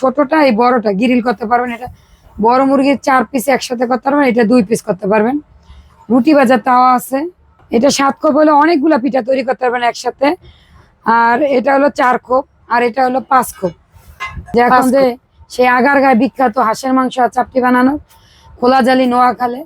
ছোটটা এই বড়টা গ্রিল করতে পারবেন এটা। বড় মুরগির চার পিস একসাথে করতে পারবেন এটা দুই পিস করতে পারবেন। রুটি ভাজার তাওয়া আছে। এটা সাত কোপ হলে অনেকগুলা পিঠা তৈরি করতে পারবেন একসাথে। আর এটা হলো চার কোপ আর এটা হলো পাঁচ কোপ। যে এখন যে সেই আগার গায়ে বিখ্যাত হাঁসের মাংস আর চাপটি বানানো খোলা জালি নোয়াখালে।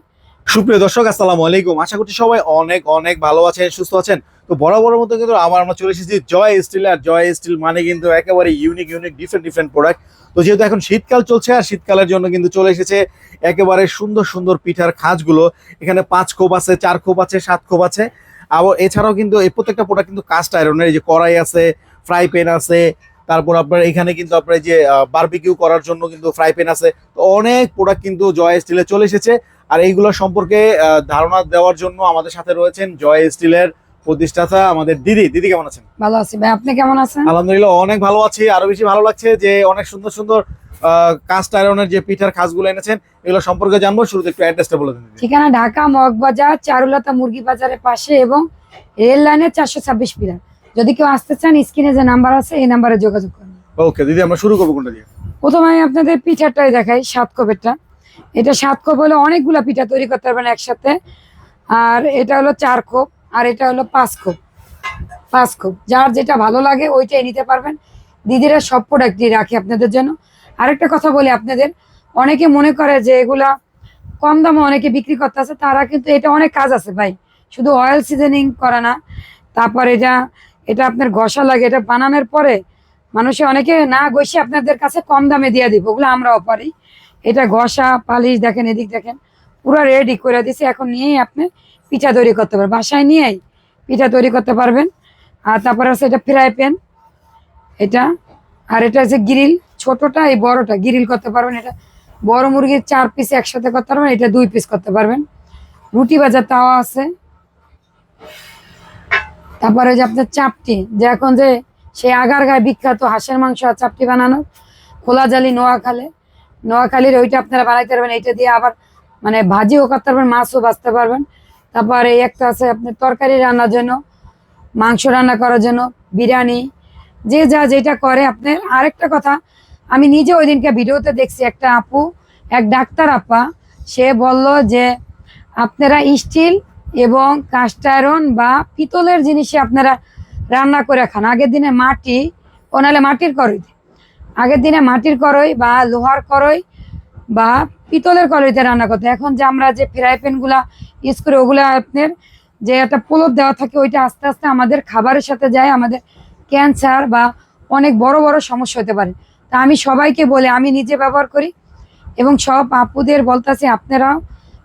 সুপ্রিয় দর্শক আসসালামু আলাইকুম। আশা করছি সবাই অনেক অনেক ভালো আছেন সুস্থ আছেন। তো বরাবরের মতো কিন্তু আবার আমরা চলে এসেছি জয় স্টিল, আর জয় স্টিল মানে কিন্তু একেবারে unique unique different different product তো যেহেতু এখন শীতকাল চলছে, আর শীতকালের জন্য কিন্তু চলে এসেছে একেবারে সুন্দর সুন্দর পিঠার খাঁজগুলো। এখানে পাঁচ খোপ আছে, চার খোপ আছে, সাত খোপ আছে। আবার এছাড়াও কিন্তু এই প্রত্যেকটা প্রোডাক্ট কিন্তু কাস্ট আয়রনের এই যে কড়াই আছে ফ্রাই প্যান আছে, তারপর আপনার এখানে কিন্তু আপনার যে বারবিকিউ করার জন্য কিন্তু ফ্রাই প্যান আছে। তো অনেক প্রোডাক্ট কিন্তু জয় স্টিলে চলে এসেছে। আর এইগুলো সম্পর্কে ধারণা দেওয়ার জন্য আমাদের সাথে রয়েছেন জয় স্টিলের প্রতিষ্ঠাতা আমাদের দিদি। দিদি কেমন আছেন? ভালো আছি। ভাই আপনি কেমন আছেন? আলহামদুলিল্লাহ অনেক ভালো আছি আরও বেশি ভালো লাগছে যে অনেক সুন্দর সুন্দর কাস্ট আয়রনের যে পিঠার খাসগুলো এনেছেন এগুলো সম্পর্কে জানব। শুরুতে একটু অ্যাড্রেসটা বলে দিন। ঠিকানা ঢাকা মগবাজার চারুলতা মুরগি বাজারের পাশে এবং রেল লাইনের চারশো ছাব্বিশ পিলার। যদি কেউ আসতে চান স্ক্রিনে যে নাম্বার আছে এই নাম্বারে যোগাযোগ করুন। ওকে দিদি আমরা শুরু করব কোনটা দিয়ে? প্রথমে আমি আপনাদের পিঠাটাই দেখাই সাত কোপেরটা। এটা সাত কোপ হলে অনেকগুলা পিঠা তৈরি করতে পারবেন একসাথে। আর এটা হলো চার কোপ। আর এটা হলো পাঁচ কোপ যার যেটা ভালো লাগে ওইটাই নিতে পারবেন। দিদিরা সব প্রোডাক্টই রাখি আপনাদের জন্য। আরেকটা কথা বলি আপনাদের। অনেকে মনে করে যে এগুলা কম দামে অনেকে বিক্রি করতে আছে তারা কিন্তু এটা অনেক কাজ আছে ভাই। শুধু অয়েল সিজনিং করা না। তারপর এটা এটা আপনার ঘষা লাগে, এটা বানানোর পরে মানুষে অনেকে না ঘষে আপনাদের কাছে কম দামে দিয়ে দিব। ওগুলো আমরাও পারি। এটা ঘষা, পালিশ দেখেন, এদিক দেখেন। পুরো রেডি করে দিছি। এখন নিয়েই আপনি পিঠা তৈরি করতে পারবেন। বাসায় নিয়েই পিঠা তৈরি করতে পারবেন। আর তারপরে আছে এটা ফ্রাই প্যান। এটা, আর এটা হচ্ছে গ্রিল। ছোটটা এই বড়টা, গ্রিল করতে পারবেন এটা। বড় মুরগির চার পিস একসাথে করতে পারবেন, এটা দুই পিস করতে পারবেন। রুটি ভাজার তাওয়া আছে। তারপরে যে আপনার চাপটি, যে এখন যে সেই আগার গায়ে বিখ্যাত হাঁসের মাংস আর চাপটি বানানো খোলা জালি নোয়াখালে। নোয়াখালীর ওইটা আপনারা বানাইতে পারবেন, এইটা দিয়ে আবার মানে ভাজিও করতে পারবেন, মাছও বাঁচতে পারবেন। তারপর একটা আছে আপনার তরকারি রান্নার জন্য, মাংস রান্না করার জন্য, বিরিয়ানি, যে যা যেটা করে। আপনার আরেকটা কথা, আমি নিজে ওই দিনকে ভিডিওতে দেখছি, একটা আপু, এক ডাক্তার আপা, সে বলল যে আপনারা স্টিল এবং কাস্ট আয়রন বা পিতলের জিনিসে আপনারা রান্না করে খান। আগের দিনে মাটি, ও মাটির করই। আগের দিনে মাটির করই বা লোহার করই বা পিতলের কড়াইতে রান্না করতে। এখন যে আমরা যে ফ্রাই প্যানগুলা ইউজ করি ওগুলো আপনার যে একটা পোলট দেওয়া থাকে ওইটা আস্তে আস্তে আমাদের খাবারের সাথে যায় আমাদের ক্যান্সার বা অনেক বড় বড় সমস্যা হতে পারে। তা আমি সবাইকে বলে আমি নিজে ব্যবহার করি এবং সব আপুদের বলতেছি আপনারাও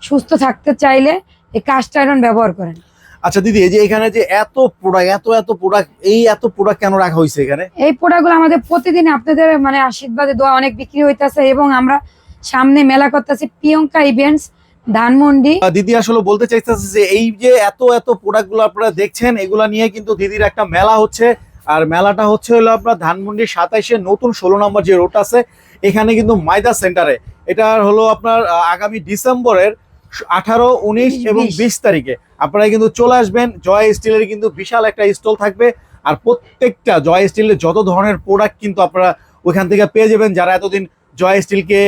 সুস্থ থাকতে চাইলে এই কাস্ট আয়রন ব্যবহার করেন। আচ্ছা দিদি এই যে এখানে যে এত প্রোডাক্ট এত এত প্রোডাক্ট এই এত প্রোডাক্ট কেন রাখা হয়েছে এখানে? এই প্রোডাক্টগুলো আমাদের প্রতিদিন আপনাদের মানে আশীর্বাদে দোয়া অনেক বিক্রি হইতেছে এবং আমরা সামনে মেলা করতেছি প্রিয়ঙ্কা ইভেন্টস ধানমন্ডি। দিদি আসলে বলতে চাইতেছে যে এই যে এত এত প্রোডাক্টগুলো আপনারা দেখছেন এগুলা নিয়ে কিন্তু দিদির একটা মেলা হচ্ছে। আর মেলাটা হচ্ছে হলো আপনার ধানমন্ডির সাতাইশে নতুন ষোলো নম্বর যে রোড আছে এখানে কিন্তু মাইদা সেন্টারে এটা হলো আপনার আগামী ডিসেম্বরের আঠারো উনিশ এবং বিশ। বিশ তারিখে। আপনারা কিন্তু চলে আসবেন জয় স্টিলের কিন্তু বিশাল একটা স্টল থাকবে। আর প্রত্যেকটা জয় স্টিলের যত ধরনের প্রোডাক্ট কিন্তু আপনারা ওইখান থেকে পেয়ে যাবেন। যারা এতদিন জয় স্টিলকে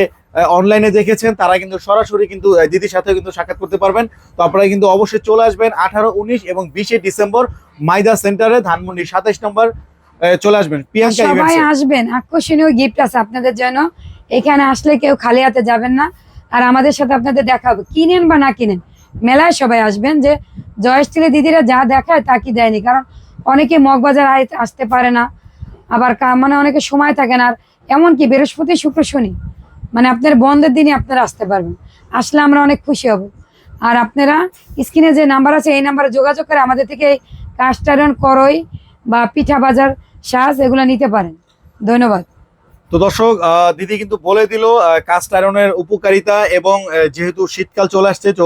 অনলাইনে দেখেছেন তারা কিন্তু সরাসরি কিন্তু দিদির সাথে কিন্তু সাক্ষাৎ করতে পারবেন। তো আপনারা কিন্তু অবশ্যই চলে আসবেন আঠারো উনিশ এবং বিশে ডিসেম্বর মাইদা সেন্টারে ধানমন্ডি সাতাইশ নম্বর চলে আসবেন প্রিয়াঙ্কা সবাই আসবেন আকর্ষণীয় গিফট আছে আপনাদের জন্য। এখানে আসলে কেউ খালি হাতে যাবেন না। আর আমাদের সাথে আপনাদের দেখা হবে কিনেন বা না কিনেন মেলায় সবাই আসবেন যে জয় স্টিলে দিদিরা যা দেখায় তা কি দেয়নি। কারণ অনেকে মগবাজার আসতে পারে না আবার মানে অনেকে সময় থাকে না। আর এমনকি বৃহস্পতি শুক্র শনি মানে আপনার বন্ধের দিনই আপনারা আসতে পারবেন। আসলে আমরা অনেক খুশি হব। আর আপনারা স্ক্রিনে যে নাম্বার আছে, এই নাম্বারে যোগাযোগ করে আমাদের থেকে কাস্টারন করই বা পিঠা বাজার সাজ এগুলো নিতে পারেন। ধন্যবাদ। তো দর্শক দিদি কিন্তু বলে দিল কাস্ট আয়রনের উপকারিতা এবং যেহেতু শীতকাল চলে আসছে, তো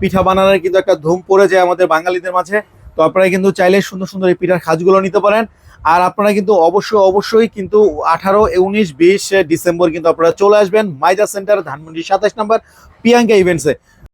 পিঠা বানানোর কিন্তু একটা ধুম পড়ে যায় আমাদের বাঙালিদের মাঝে। তো আপনারা কিন্তু চাইলে সুন্দর সুন্দর এই পিঠার খাজগুলো নিতে পারেন। আর আপনারা কিন্তু অবশ্যই অবশ্যই কিন্তু আঠারো, উনিশ, বিশ ডিসেম্বর কিন্তু আপনারা চলে আসবেন মাইদা সেন্টার, ধানমন্ডি সাতাশ নম্বর পিয়াঙ্কা ইভেন্টসে